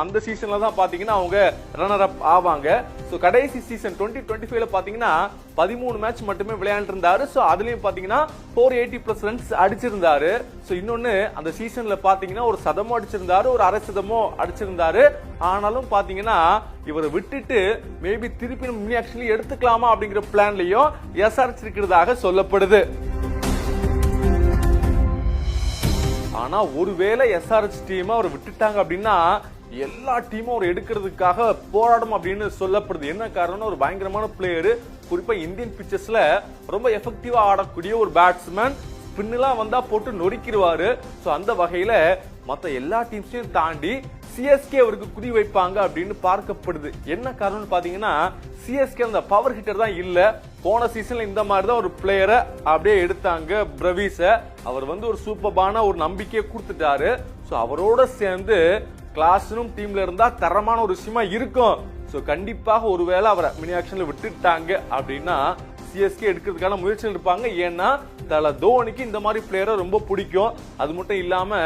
அந்த சீசன்ல தான் பாத்தீங்கன்னா அவங்க ரன்னர் அப் ஆவாங்க. ஸோ கடைசி சீசன் டுவெண்ட்டி டுவெண்ட்டி ஃபைவ்ல பாத்தீங்கன்னா பதிமூணு மேட்ச் மட்டுமே விளையாண்டுருந்தாரு. ஸோ அதுலயும் பாத்தீங்கன்னா ஃபோர் எயிட்டி பிளஸ் ரன்ஸ் அடிச்சிருந்தாரு. ஸோ இன்னொன்னு அந்த சீசன்ல பாத்தீங்கன்னா ஒரு சதமும் அடிச்சிருந்தாரு ஒரு அரை சதமும் அடிச்சிருந்தாரு. ஆனாலும் பாத்தீங்கன்னா இவரை விட்டுட்டு மேபி திருப்பி மினி ஆக்ஷன்லயும் எடுத்துக்கலாமா அப்படிங்கிற பிளான்லயும் எஸ்ஆர்எச் இருக்கிறதாக சொல்லப்படுது. ஆனா ஒருவேளை எஸ்ஆர்எச் டீம் அவர் விட்டுட்டாங்க அப்படின்னா எல்லா டீமும் அவர் எடுக்கிறதுக்காக போராடும் அப்படின்னு சொல்லப்படுது. என்ன காரணம் ஒரு பயங்கரமான பிளேயரு குறிப்பா இந்தியன் பிச்சர்ஸ்ல ரொம்ப எஃபெக்டிவா ஆடக்கூடிய ஒரு பேட்ஸ்மேன் ஸ்பின்னுலாம் வந்தா போட்டு நொறுக்கிடுவாரு. ஸோ அந்த வகையில மற்ற எல்லா டீம்ஸையும் தாண்டி சிஎஸ்கே அவருக்கு குறி வைப்பாங்க அப்படின்னு பார்க்கப்படுது. என்ன காரணம்னு பாத்தீங்கன்னா சிஎஸ்கே அந்த பவர் ஹிட்டர் தான் இல்ல. போன சீசன்ல இந்த மாதிரி தான் ஒரு பிளேயரை அப்படியே எடுத்தாங்க பிரவீஸ அவர் வந்து ஒரு சூப்பர்பான ஒரு நம்பிக்கையை கொடுத்துட்டாரு. ஸோ அவரோட சேர்ந்து கிளாஸ்னும் டீம்ல இருந்தா தரமான ஒரு விஷயமா இருக்கும். ஸோ கண்டிப்பாக ஒருவேளை அவரை மினி ஆக்ஷன்ல விட்டுட்டாங்க அப்படின்னா சிஎஸ்கே எடுக்கிறதுக்கான முயற்சியில் இருப்பாங்க ஏன்னா தல தோனிக்கு இந்த மாதிரி பிளேயரை ரொம்ப பிடிக்கும். அது மட்டும் இல்லாம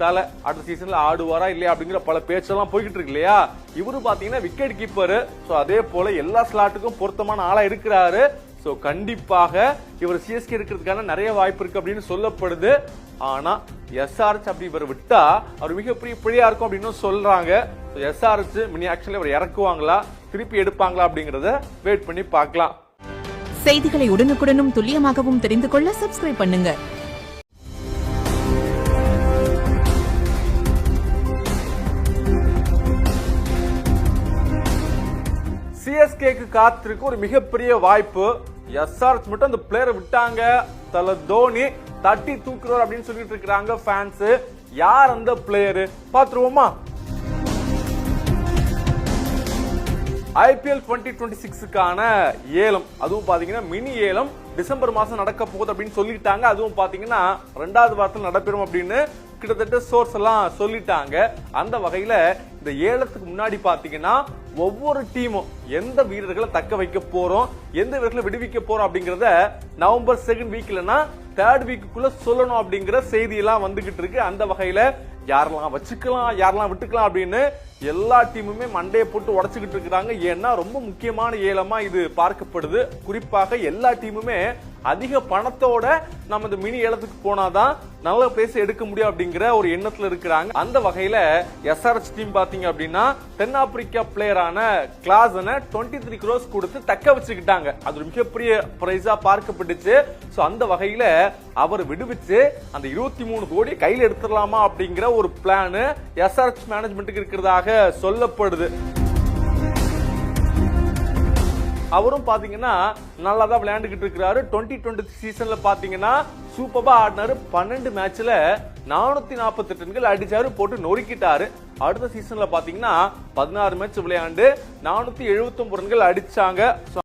தலை அடுத்த சீசன்ல ஆடுவாரா இல்லையா அப்படிங்கிற பல பேச்செல்லாம் போய்கிட்டு இருக்கு இல்லையா? இவரு பாத்தீங்கன்னா விக்கெட் கீப்பர் சோ அதே போல எல்லா ஸ்லாட்டுக்கும் பொருத்தமான ஆளா இருக்கிறாரு. சோ கண்டிப்பாக இவர் சிஎஸ்கே இருக்கிறதுக்கான நிறைய வாய்ப்பு இருக்கு அப்படின்னு சொல்லப்படுது. ஆனா எஸ்ஆர்எச் அப்படி இவர் விட்டா அவர் மிகப்பெரிய பிழையா இருக்கும் அப்படின்னு சொல்றாங்க. எஸ்ஆர்எச் மினி ஆக்ஷன்ல இவர் இறக்குவாங்களா? திருப்பி எடுப்பாங்களா அப்படிங்கறத வெயிட் பண்ணி பார்க்கலாம். செய்திகளை உடனுக்குடனும் துல்லியமாகவும் தெரிந்து கொள்ள சப்ஸ்கிரைப் பண்ணுங்க. சிஎஸ்கேக்கு காத்திருக்கு ஒரு மிகப்பெரிய வாய்ப்பு. எஸ்ஆர்எச் மட்டும் அந்த பிளேயரை விட்டாங்க. தல தோனி தட்டி தூக்குறார் அப்படின்னு சொல்லிட்டு இருக்கிறாங்க ஃபேன்ஸ் யார் அந்த பிளேயரு பாத்துருவோமா ஐபிஎல் டுவெண்ட்டி டுவெண்ட்டி சிக்ஸுக்கான ஏலம். அதுவும் பாத்தீங்கன்னா மினி ஏலம். டிசம்பர் மாதம் நடக்க போகுது அப்படின்னு சொல்லிட்டாங்க. அதுவும் பார்த்தீங்கன்னா ரெண்டாவது வாரத்தில் நடைபெறும் அப்படின்னு கிட்டத்தட்ட சோர்ஸ் எல்லாம் சொல்லிட்டாங்க. அந்த வகையில இந்த ஏலத்துக்கு முன்னாடி பாத்தீங்கன்னா ஒவ்வொரு டீமும் எந்த வீரர்களை தக்க வைக்க போறோம் எந்த வீரர்களை விடுவிக்க போறோம் அப்படிங்கறத நவம்பர் செகண்ட் வீக்லனா தேர்ட் வீக்குள்ள சொல்லணும் அப்படிங்கிற செய்தி எல்லாம் வந்துகிட்டு இருக்கு. அந்த வகையில யாரெல்லாம் வச்சுக்கலாம் யாரெல்லாம் விட்டுக்கலாம் அப்படின்னு எல்லா டீமுமே மண்டையை போட்டு உடச்சுக்கிட்டு இருக்கிறாங்க. ஏன்னா ரொம்ப முக்கியமான ஏலமா இது பார்க்கப்படுது. குறிப்பாக எல்லா டீமுமே அதிக பணத்தோட நம்ம இந்த மினி ஏலத்துக்கு போனாதான் நல்ல பிளேஸ் எடுக்க முடியும் அப்படிங்கிற ஒரு எண்ணத்துல இருக்கிறாங்க. அந்த வகையில எஸ்ஆர்எச் டீம் பாத்தீங்க அப்படின்னா தென்னாப்பிரிக்கா பிளேயரான கிளாஸனை டுவெண்ட்டி த்ரீ க்ரோஸ் கொடுத்து தக்க வச்சுக்கிட்டாங்க. அது ஒரு மிகப்பெரிய பிரைஸா பார்க்கப்பட்டுச்சு. ஸோ அந்த வகையில அவர் விடுவிச்சு அந்த இருபத்தி மூணு கோடி கையில் எடுத்துடலாமா அப்படிங்கிற ஒரு பிளான் எஸ்ஆர்எச் மேனேஜ்மெண்ட்டுக்கு இருக்கிறதாக சொல்லப்படுது. அவரும் பாத்தீங்கன்னா நல்லா தான் விளையாண்டுகிட்டு இருக்கிறாரு. டுவெண்ட்டி டுவெண்ட்டி சீசன்ல பாத்தீங்கன்னா சூப்பரா ஆடினாரு. பன்னெண்டு மேட்ச்ல நானூத்தி நாற்பத்தி ரன்கள் அடிச்சாரு போட்டு நொறுக்கிட்டாரு. அடுத்த சீசன்ல பாத்தீங்கன்னா பதினாறு மேட்ச் விளையாண்டு நானூத்தி எழுபத்தி ரன்கள் அடிச்சாங்க.